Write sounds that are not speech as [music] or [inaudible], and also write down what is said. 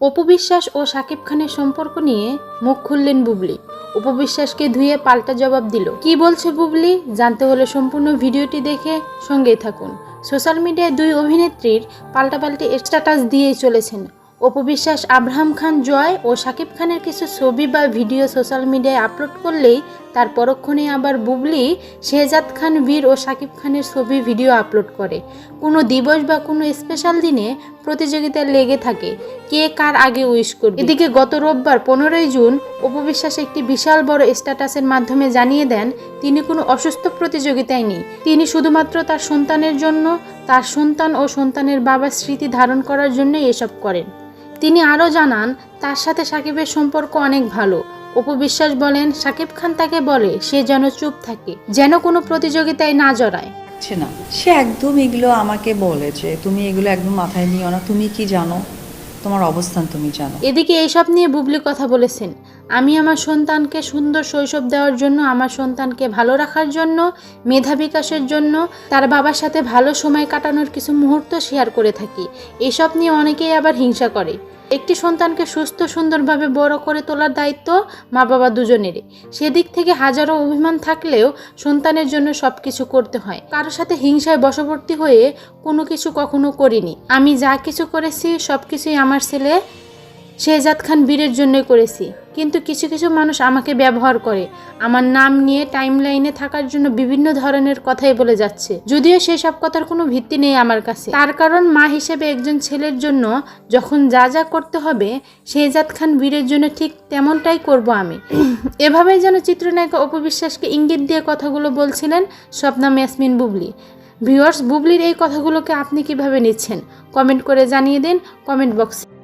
অপু বিশ্বাস ও শাকিব খানের সম্পর্ক নিয়ে মুখ খুললেন বুবলি। অপু বিশ্বাসকে ধুয়ে পাল্টা জবাব দিল, কি বলছে বুবলি? জানতে হলে সম্পূর্ণ ভিডিওটি দেখে সঙ্গেই থাকুন। সোশ্যাল মিডিয়ায় দুই অভিনেত্রীর পাল্টাপাল্টি স্ট্যাটাস দিয়েই চলেছেন। অপু বিশ্বাস আব্রাহাম খান জয় ও শাকিব খানের কিছু ছবি বা ভিডিও সোশ্যাল মিডিয়ায় আপলোড করলেই তার পরক্ষণে আবার বুবলি শেহজাদ খান, বীর ও শাকিব খানের ছবি ভিডিও আপলোড করে। কোনো দিবস বা কোনো স্পেশাল দিনে প্রতিযোগিতা লেগে থাকে। কে কার আগে উইশ করবে? এদিকে গত রোববার পনেরোই জুন উপবিশ্বাস একটি বিশাল বড় স্ট্যাটাসের মাধ্যমে জানিয়ে দেন, তিনি কোনো অসুস্থ প্রতিযোগিতায় নেই। তিনি শুধুমাত্র তার সন্তানের জন্য, তার সন্তান ও সন্তানের বাবার স্মৃতি ধারণ করার জন্যই এসব করেন। তিনি আরও জানান, তার সাথে সাকিবের সম্পর্ক অনেক ভালো। অপু বিশ্বাস বলেন সাকিব খান তাকে বলে সে যেন চুপ থাকে যেন কোনো প্রতিযোগিতায় না জড়ায়। পারছে না সে একদম এগুলো আমাকে বলেছে তুমি এগুলো একদম মাথায় নিও না তুমি কি জানো? তোমার অবস্থান তুমি জানো। এদিকে এইসব নিয়ে বুবলি কথা বলেছেন। আমি আমার সন্তানকে সুন্দর শৈশব দেওয়ার জন্য, আমার সন্তানকে ভালো রাখার জন্য, মেধা বিকাশের জন্য, তার বাবার সাথে ভালো সময় কাটানোর কিছু মুহূর্ত শেয়ার করে থাকি। এসব নিয়ে অনেকেই আবার হিংসা করে। একটি সন্তানকে সুস্থ, সুন্দরভাবে বড় করে তোলার দায়িত্ব মা বাবা দুজনেরই। সেদিক থেকে হাজারো অভিমান থাকলেও সন্তানের জন্য সব কিছু করতে হয়। কারোর সাথে হিংসায় বশবর্তী হয়ে কোনো কিছু কখনো করিনি। আমি যা কিছু করেছি সব কিছুই আমার ছেলে শেহজাদ খান বীরের জন্যই করেছি। কিন্তু কিছু কিছু মানুষ আমাকে ব্যবহার করে। আমার নাম নিয়ে টাইম লাইনে থাকার জন্য বিভিন্ন ধরনের কথাই বলে যাচ্ছে। যদিও সেই সব কথার কোনো ভিত্তি নেই আমার কাছে। তার কারণ মা হিসেবে একজন ছেলের জন্য যখন যা যা করতে হবে শেহজাদ খান বীরের জন্য ঠিক তেমনটাই করব আমি। [clears throat] এভাবেই যেন চিত্রনায়িকা অপবিশ্বাসকে ইঙ্গিত দিয়ে কথাগুলো বলছিলেন স্বপ্না ইয়াসমিন বুবলি। ভিউয়ার্স, বুবলির এই কথাগুলোকে আপনি কীভাবে নিচ্ছেন? কমেন্ট করে জানিয়ে দিন কমেন্ট বক্সে।